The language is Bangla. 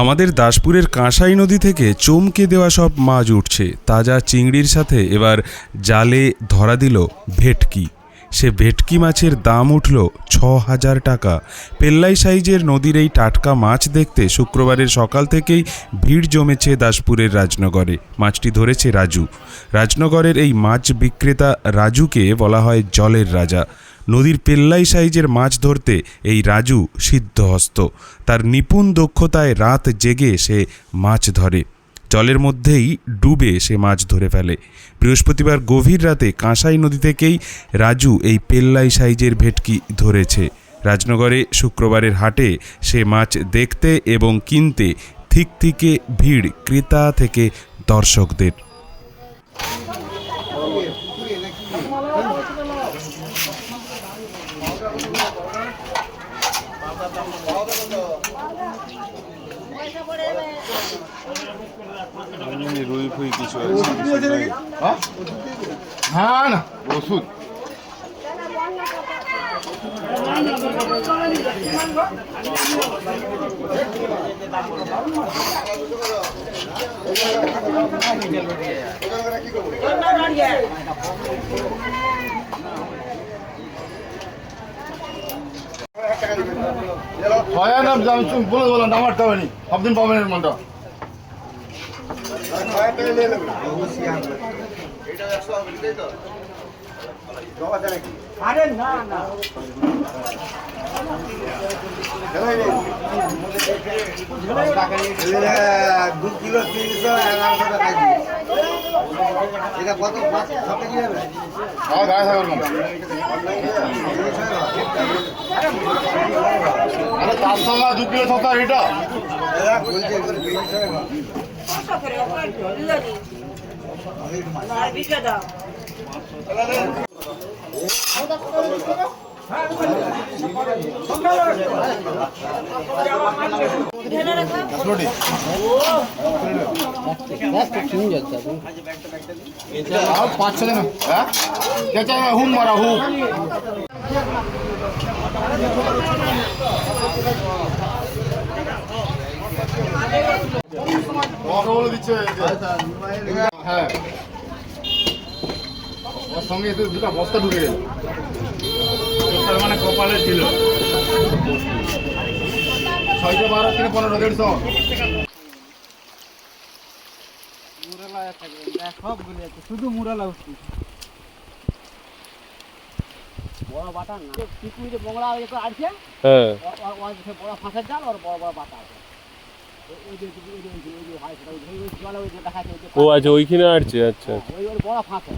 আমাদের দাসপুরের কাঁসাই নদী থেকে চমকে দেওয়া সব মাছ উঠছে। তাজা চিংড়ির সাথে এবার জালে ধরা দিল ভেটকি। সে ভেটকি মাছের দাম উঠল ছ হাজার টাকা। পেল্লাই সাইজের নদীর এই টাটকা মাছ দেখতে শুক্রবারের সকাল থেকেই ভিড় জমেছে দাসপুরের রাজনগরে। মাছটি ধরেছে রাজু। রাজনগরের এই মাছ বিক্রেতা রাজুকে বলা হয় জলের রাজা। নদীর পেল্লাই সাইজের মাছ ধরতে এই রাজু সিদ্ধহস্ত। তার নিপুণ দক্ষতায় রাত জেগে সে মাছ ধরে। জলের মধ্যেই ডুবে সে মাছ ধরে ফেলে। বৃহস্পতিবার গভীর রাতে কাঁসাই নদী থেকেই রাজু এই পেল্লাই সাইজের ভেটকি ধরেছে। রাজনগরে শুক্রবারের হাটে সে মাছ দেখতে এবং কিনতে ঠিক থেকে ভিড় ক্রেতা থেকে দর্শকদের। রুই ফুই কিছু হ্যাঁ না ওষুধ হয় না আমি বলে বললাম নামারটা হয়নি। সবদিন পাবেন এর মনটা দু কিলো তিনশো এগারোশো টাকা কেজি। এটা কত পাঁচ সব কেজি হবে গায়ে থাকবেন আরে তার সঙ্গে দু কিলো সত্তর এটা পাঁচ ছ দিন হ্যাঁ হুম মারা হুম তোমাকে বলে দিচ্ছে যে, হ্যাঁ ওর সঙ্গে দুটো বস্তা ঢুকে মানে কপালে ছিল ছয়শো বারো তিন পনেরো দেড়শো আছে। শুধু মুরালা উঠছি। বড় বাটা না পিকুই যে বংলা ওই যে আসছে হ্যাঁ ওই ও বড় ফাঁসের জাল আর বড় বড় বাটা আছে যে যে- যে হয় যে- যে যে ও আচ্ছা ওইখানে আসছে আচ্ছা ওই বড় ফাঁসে